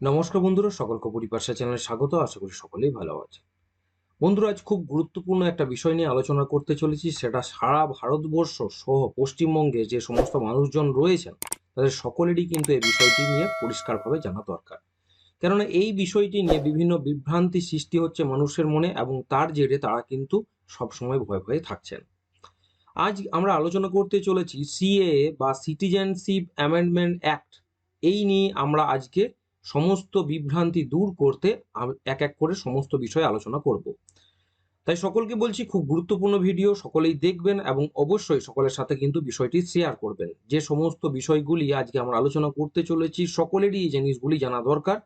নমস্কার বন্ধুরা, সকলকে পরিপাশা চ্যানেলে স্বাগত, আশা করি সকলেই ভালো আছে বন্ধুরা, আজ খুব গুরুত্বপূর্ণ একটা বিষয় নিয়ে আলোচনা করতে চলেছি, সেটা সারা ভারতবর্ষ সহ পশ্চিমবঙ্গে যে সমস্ত মানুষজন রয়েছেন, তাদের সকলেরই কিন্তু এই বিষয়টি নিয়ে পরিষ্কারভাবে জানা দরকার। কেননা এই বিষয়টি নিয়ে বিভিন্ন বিভ্রান্তি সৃষ্টি হচ্ছে মানুষের মনে এবং তার জেরে তারা কিন্তু সবসময় ভয়ে ভয়ে থাকছেন। আজ আমরা আলোচনা করতে চলেছি সিএ বা সিটিজেনশিপ অ্যামেন্ডমেন্ট অ্যাক্ট, এই নিয়ে আমরা আজকে সমস্ত বিভ্রান্তি দূর করতে এক এক করে সমস্ত বিষয়ে আলোচনা করব। তাই সকলকে বলছি, খুব গুরুত্বপূর্ণ ভিডিও, সকলেই দেখবেন এবং অবশ্যই সকলের সাথে কিন্তু বিষয়টি শেয়ার করবেন। যে সমস্ত বিষয়গুলি আজকে আমরা আলোচনা করতে চলেছি, সকলেরই এই জিনিসগুলি জানা দরকার।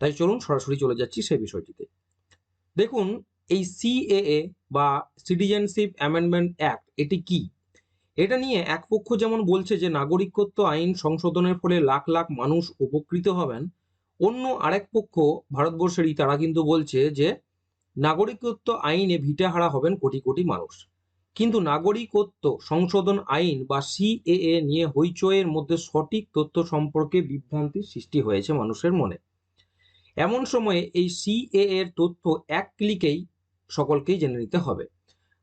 তাই চলুন সরাসরি চলে যাচ্ছি সেই বিষয়টিতে। দেখুন, এই সিএএ বা সিটিজেনশিপ অ্যামেন্ডমেন্ট অ্যাক্ট এটি কি? এটা নিয়ে এক পক্ষ যেমন বলছে যে নাগরিকত্ব আইন সংশোধনের ফলে লাখ লাখ মানুষ উপকৃত হবেন, অন্য আরেক পক্ষ ভারতবর্ষেরই তারা কিন্তু বলছে যে নাগরিকত্ব আইনে ভিটাহারা হবেন কোটি কোটি মানুষ। কিন্তু নাগরিকত্ব সংশোধন আইন বা সিএএ নিয়ে হইচইয়ের মধ্যে সঠিক তথ্য সম্পর্কে বিভ্রান্তির সৃষ্টি হয়েছে মানুষের মনে। এমন সময়ে এই সিএ এর তথ্য এক ক্লিকেই সকলকেই জেনে নিতে হবে।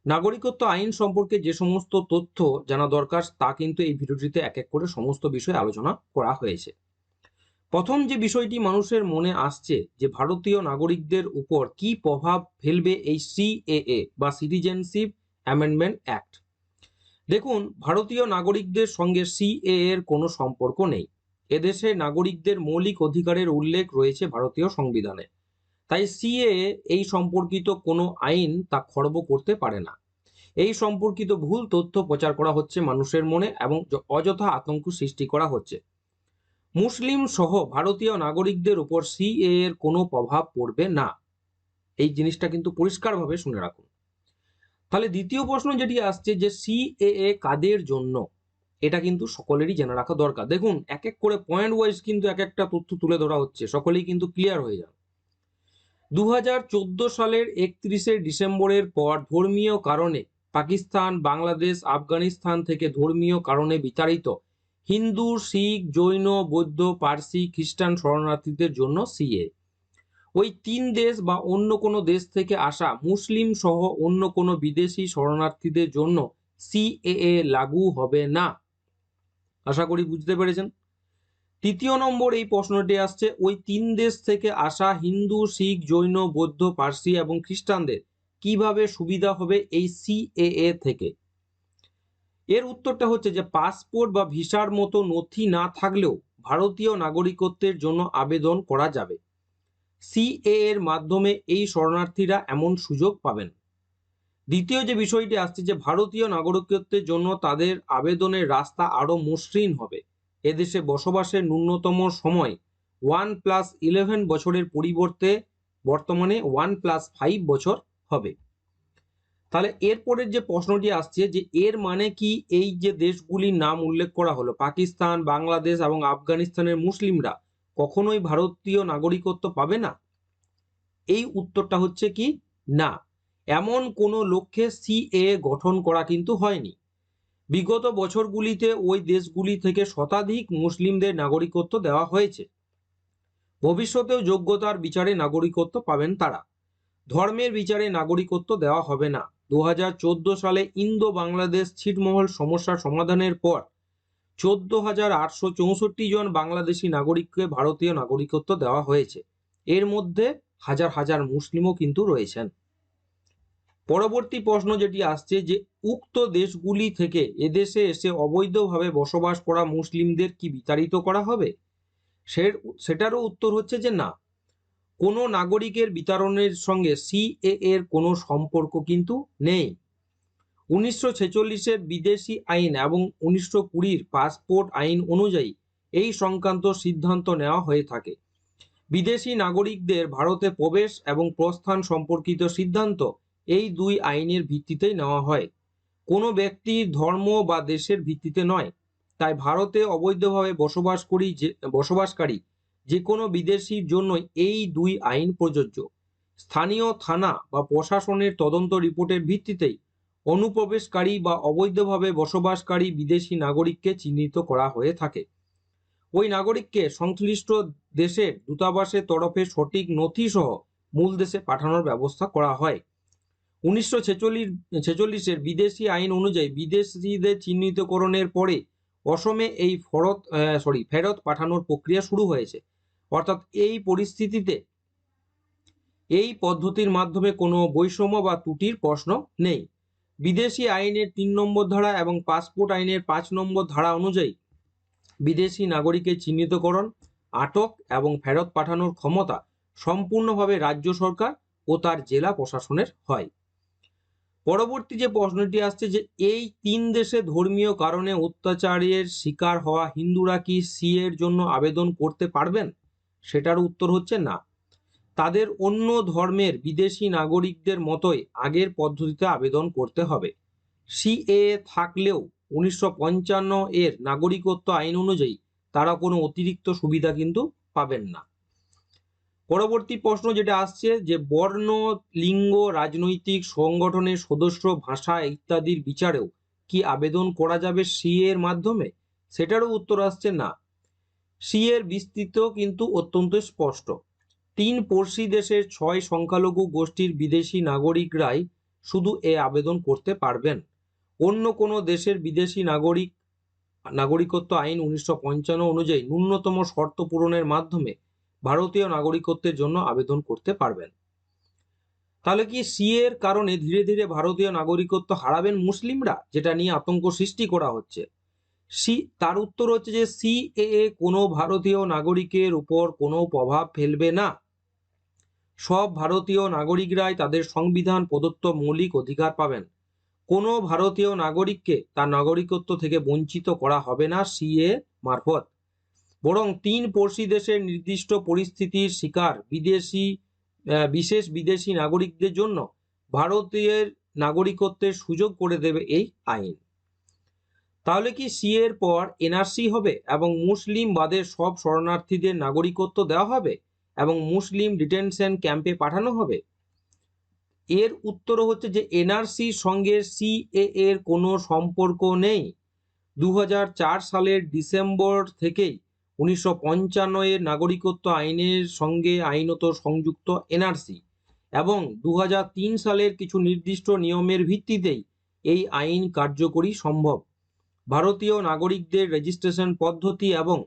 নাগরিকত্ব আইন সম্পর্কে যে সমস্ত তথ্য জানা দরকার তা কিন্তু এই ভিডিওটিতে এক এক করে সমস্ত বিষয়ে আলোচনা করা হয়েছে। প্রথম যে বিষয়টি মানুষের মনে আসছে যে ভারতীয় নাগরিকদের উপর কি প্রভাব ফেলবে এই সিএএ বা সিটিজেনশিপ অ্যামেন্ডমেন্ট অ্যাক্ট? দেখুন, ভারতীয় নাগরিকদের সঙ্গে সিএ এর কোনো সম্পর্ক নেই। এদেশে নাগরিকদের মৌলিক অধিকারের উল্লেখ রয়েছে ভারতীয় সংবিধানে। তাই সিএ এই সম্পর্কিত কোনো আইন তা খর্ব করতে পারে না। এই সম্পর্কিত ভুল তথ্য প্রচার করা হচ্ছে মানুষের মনে এবং অযথা আতঙ্ক সৃষ্টি করা হচ্ছে। মুসলিম সহ ভারতীয় নাগরিকদের উপর সিএ এর কোনো প্রভাব পড়বে না। এই জিনিসটা কিন্তু পরিষ্কারভাবে শুনে রাখুন। তাহলে দ্বিতীয় প্রশ্ন যেটি আসছে যে সিএএ কাদের জন্য? এটা কিন্তু সকলেরই জেনে রাখা দরকার। দেখুন, এক এক করে পয়েন্ট ওয়াইজ কিন্তু এক একটা তথ্য তুলে ধরা হচ্ছে। সকলেই কিন্তু ক্লিয়ার হয়ে যান দু হাজার চোদ্দ সালের একত্রিশে ডিসেম্বরের পর ধর্মীয় কারণে পাকিস্তান, বাংলাদেশ, আফগানিস্তান থেকে ধর্মীয় কারণে বিতাড়িত হিন্দু, শিখ, জৈন, বৌদ্ধ, পার্সি, খ্রিস্টান শরণার্থীদের জন্য সিএ। ওই তিন দেশ বা অন্য কোনো দেশ থেকে আসা মুসলিম সহ অন্য কোনো বিদেশি শরণার্থীদের জন্য সিএএ লাগু হবে না। আশা করি বুঝতে পেরেছেন? তৃতীয় নম্বর এই প্রশ্নটি আসছে, ওই তিন দেশ থেকে আসা হিন্দু, শিখ, জৈন, বৌদ্ধ, পার্সি এবং খ্রিস্টানদের কীভাবে সুবিধা হবে এই সিএএ থেকে? এর উত্তরটা হচ্ছে যে, পাসপোর্ট বা ভিসার মতো নথি না থাকলেও ভারতীয় নাগরিকত্বের জন্য আবেদন করা যাবে। সিএ এর মাধ্যমে এই শরণার্থীরা এমন সুযোগ পাবেন। দ্বিতীয় যে বিষয়টি আসছে যে, ভারতীয় নাগরিকত্বের জন্য তাদের আবেদনের রাস্তা আরও মসৃণ হবে। এদেশে বসবাসের ন্যূনতম সময় ওয়ান প্লাস ইলেভেন বছরের পরিবর্তে বর্তমানে ওয়ান প্লাস ফাইভ বছর হবে। তাহলে এরপরের যে প্রশ্নটি আসছে যে এর মানে কি? এই যে দেশগুলির নাম উল্লেখ করা হলো, পাকিস্তান, বাংলাদেশ এবং আফগানিস্তানের মুসলিমরা কখনোই ভারতীয় নাগরিকত্ব পাবে না? এই উত্তরটা হচ্ছে কি? না। এমন কোনো লক্ষ্যে সিএ গঠন করা কিন্তু হয়নি। বিগত বছরগুলিতে ওই দেশগুলি থেকে শতাধিক মুসলিমদের নাগরিকত্ব দেওয়া হয়েছে। ভবিষ্যতেও যোগ্যতার বিচারে নাগরিকত্ব পাবেন তারা। ধর্মের বিচারে নাগরিকত্ব দেওয়া হবে না। দু হাজার চোদ্দ সালে ইন্দো বাংলাদেশ ছিটমহল সমস্যার সমাধানের পর চোদ্দ হাজার আটশো চৌষট্টি জন বাংলাদেশি নাগরিককে ভারতীয় নাগরিকত্ব দেওয়া হয়েছে। এর মধ্যে হাজার হাজার মুসলিমও কিন্তু রয়েছেন। পরবর্তী প্রশ্ন যেটি আসছে যে, উক্ত দেশগুলি থেকে এদেশে এসে অবৈধভাবে বসবাস করা মুসলিমদের কি বিতাড়িত করা হবে? সে সেটারও উত্তর হচ্ছে যে না। কোনো নাগরিকের বিতরণের সঙ্গে সিএ এর কোনো সম্পর্ক কিন্তু নেই। উনিশশো ছেচল্লিশের বিদেশি আইন এবং উনিশশো কুড়ির পাসপোর্ট আইন অনুযায়ী এই সংক্রান্ত সিদ্ধান্ত নেওয়া হয়ে থাকে। বিদেশি নাগরিকদের ভারতে প্রবেশ এবং প্রস্থান সম্পর্কিত সিদ্ধান্ত এই দুই আইনের ভিত্তিতেই নেওয়া হয়। কোনো ব্যক্তি ধর্ম বা দেশের ভিত্তিতে নয়। তাই ভারতে অবৈধভাবে বসবাস করি যে, বসবাসকারী যে কোনো বিদেশির জন্য এই দুই আইন প্রযোজ্য। স্থানীয় থানা বা প্রশাসনের তদন্ত রিপোর্টের ভিত্তিতেই অনুপ্রবেশকারী বা অবৈধভাবে বসবাসকারী বিদেশি নাগরিককে চিহ্নিত করা হয়ে থাকে। ওই নাগরিককে সংশ্লিষ্ট দেশের দূতাবাসের তরফে সঠিক নথি সহ মূল দেশে পাঠানোর ব্যবস্থা করা হয়। উনিশশো ছেচল্লিশ, ছেচল্লিশের বিদেশি আইন অনুযায়ী বিদেশিদের চিহ্নিতকরণের পরে অসমে এই ফরত সরি ফেরত পাঠানোর প্রক্রিয়া শুরু হয়েছে। অর্থাৎ এই পরিস্থিতিতে এই পদ্ধতির মাধ্যমে কোনো বৈষম্য বা ত্রুটির প্রশ্ন নেই। বিদেশি আইনের তিন নম্বর ধারা এবং পাসপোর্ট আইনের পাঁচ নম্বর ধারা অনুযায়ী বিদেশি নাগরিকের চিহ্নিতকরণ, আটক এবং ফেরত পাঠানোর ক্ষমতা সম্পূর্ণভাবে রাজ্য সরকার ও তার জেলা প্রশাসনের হয়। পরবর্তী যে প্রশ্নটি আসছে যে এই তিন দেশে ধর্মীয় কারণে অত্যাচারের শিকার হওয়া হিন্দুরা কি সি এর জন্য আবেদন করতে পারবেন? সেটার উত্তর হচ্ছে না। তাদের অন্য ধর্মের বিদেশি নাগরিকদের মতোই আগের পদ্ধতিতে আবেদন করতে হবে। সি এ থাকলেও উনিশশো পঞ্চান্ন এর নাগরিকত্ব আইন অনুযায়ী তারা কোনো অতিরিক্ত সুবিধা কিন্তু পাবেন না। পরবর্তী প্রশ্ন যেটা আসছে যে বর্ণ, লিঙ্গ, রাজনৈতিক, সংগঠনের সদস্য, ভাষা ইত্যাদির বিচারেও কি আবেদন করা যাবে সি এর মাধ্যমে? সেটারও উত্তর আসছে না। সি এর বিস্তৃত কিন্তু অত্যন্ত স্পষ্ট। তিন পড়শি দেশের ছয় সংখ্যালঘু গোষ্ঠীর বিদেশি নাগরিকরাই শুধু এ আবেদন করতে পারবেন। অন্য কোনো দেশের বিদেশি নাগরিক, নাগরিকত্ব আইন উনিশশো পঞ্চান্ন অনুযায়ী ন্যূনতম শর্ত পূরণের মাধ্যমে ভারতীয় নাগরিকত্বের জন্য আবেদন করতে পারবেন। তাহলে কি সি এর কারণে ধীরে ধীরে ভারতীয় নাগরিকত্ব হারাবেন মুসলিমরা? যেটা নিয়ে আতঙ্ক সৃষ্টি করা হচ্ছে। সি, তার উত্তর হচ্ছে যে সি এ কোনো ভারতীয় নাগরিকের উপর কোনো প্রভাব ফেলবে না। সব ভারতীয় নাগরিকরাই তাদের সংবিধান প্রদত্ত মৌলিক অধিকার পাবেন। কোনো ভারতীয় নাগরিককে তার নাগরিকত্ব থেকে বঞ্চিত করা হবে না সিএ মারফত। বরং তিন পড়শি দেশের নির্দিষ্ট পরিস্থিতির শিকার বিদেশি বিশেষ বিদেশি নাগরিকদের জন্য ভারতীয় নাগরিকত্বের সুযোগ করে দেবে এই আইন। তাহলে কি সি এর পর এনআরসি হবে এবং মুসলিম বাদের সব শরণার্থীদের নাগরিকত্ব দেওয়া হবে এবং মুসলিম ডিটেনশন ক্যাম্পে পাঠানো হবে? এর উত্তর হচ্ছে যে এনআরসির সঙ্গে সিএ এর কোনো সম্পর্ক নেই। দু হাজার চার সালের ডিসেম্বর থেকেই উনিশশো পঞ্চান্ন এর নাগরিকত্ব আইনের সঙ্গে আইনত সংযুক্ত এনআরসি এবং দু হাজার তিন সালের কিছু নির্দিষ্ট নিয়মের ভিত্তিতেই এই আইন কার্যকরী সম্ভব। ভারতীয় নাগরিকদের রেজিস্ট্রেশন পদ্ধতি এবং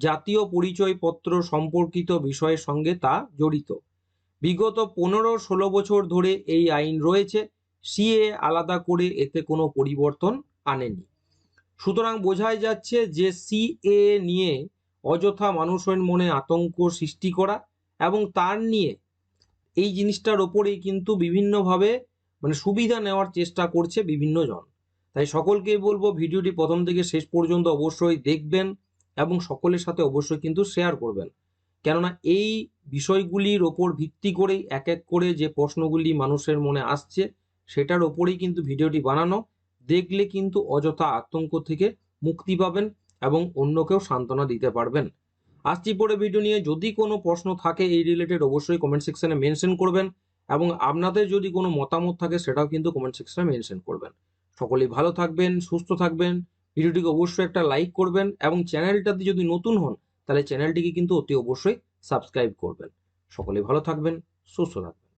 জাতীয় পরিচয়পত্র সম্পর্কিত বিষয়ের সঙ্গে তা জড়িত। বিগত পনেরো ষোলো বছর ধরে এই আইন রয়েছে, সিএ আলাদা করে এতে কোনো পরিবর্তন আনেনি। সুতরাং বোঝাই যাচ্ছে যে সিএ নিয়ে অযথা মানুষের মনে আতঙ্ক সৃষ্টি করা এবং তার নিয়ে এই জিনিসটার ওপরেই কিন্তু বিভিন্নভাবে মানে সুবিধা নেওয়ার চেষ্টা করছে বিভিন্ন জন তাই সকলকেই বলব ভিডিওটি প্রথম থেকে শেষ পর্যন্ত অবশ্যই দেখবেন এবং সকলের সাথে অবশ্যই কিন্তু শেয়ার করবেন। কেননা এই বিষয়গুলির ওপর ভিত্তি করেই এক এক করে যে প্রশ্নগুলি মানুষের মনে আসছে সেটার ওপরেই কিন্তু ভিডিওটি বানানো। দেখলে কিন্তু অযথা আতঙ্ক থেকে মুক্তি পাবেন। এবং অন্যকেও সান্ত্বনা দিতে পারবেন। আসছি পরে ভিডিও নিয়ে। যদি কোনো প্রশ্ন থাকে এই রিলেটেড অবশ্যই কমেন্ট সেকশনে মেনশন করবেন এবং আপনাদের যদি কোনো মতামত থাকে সেটাও কিন্তু কমেন্ট সেকশনে মেনশন করবেন। সকলেই ভালো থাকবেন, সুস্থ থাকবেন। ভিডিওটিকে অবশ্যই একটা লাইক করবেন এবং চ্যানেলটাতে যদি নতুন হন, তাহলে চ্যানেলটিকে কিন্তু অতি অবশ্যই সাবস্ক্রাইব করবেন। সকলে ভালো থাকবেন, সুস্থ থাকবেন।